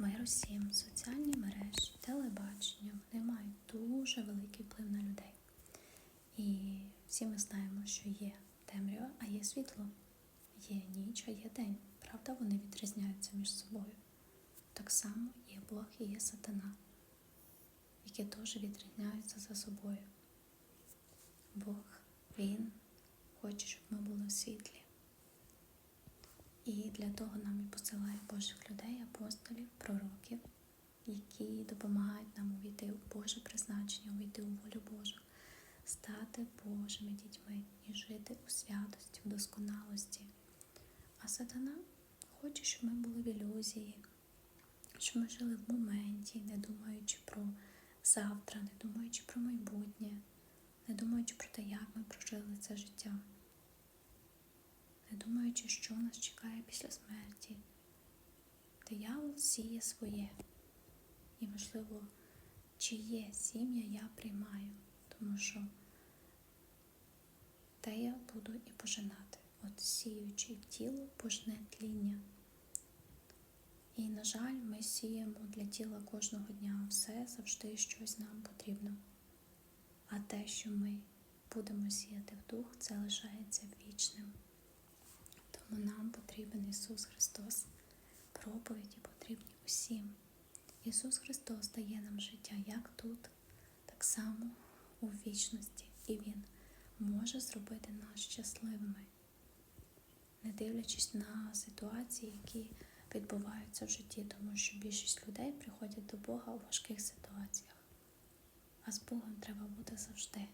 Мир усім, соціальні мережі, телебачення, вони мають дуже великий вплив на людей. І всі ми знаємо, що є темрява, а є світло, є ніч, а є день. Правда, вони відрізняються між собою. Так само є Бог і є сатана, які теж відрізняються за собою. Бог, Він хоче, щоб ми були світлі. І для того нам і посилає Божих людей, апостолів, пророків, які допомагають нам увійти у Боже призначення, увійти у волю Божу, стати Божими дітьми і жити у святості, в досконалості. А сатана хоче, щоб ми були в ілюзії, щоб ми жили в моменті, не думаючи про завтра, не думаючи про майбутнє, не думаючи про те, як ми прожили це життя думаючи, що нас чекає після смерті. Диявол сіє своє. І, можливо, чиє сім'я я приймаю, тому що те я буду і пожинати. От сіючи тіло пожне тління. І, на жаль, ми сіємо для тіла кожного дня все завжди щось нам потрібно. А те, що ми будемо сіяти в дух, це лишається вічним. Потрібен Ісус Христос. Проповіді потрібні усім. Ісус Христос дає нам життя як тут, так само у вічності, і Він може зробити нас щасливими, не дивлячись на ситуації, які відбуваються в житті, тому що більшість людей приходять до Бога у важких ситуаціях. А з Богом треба бути завжди.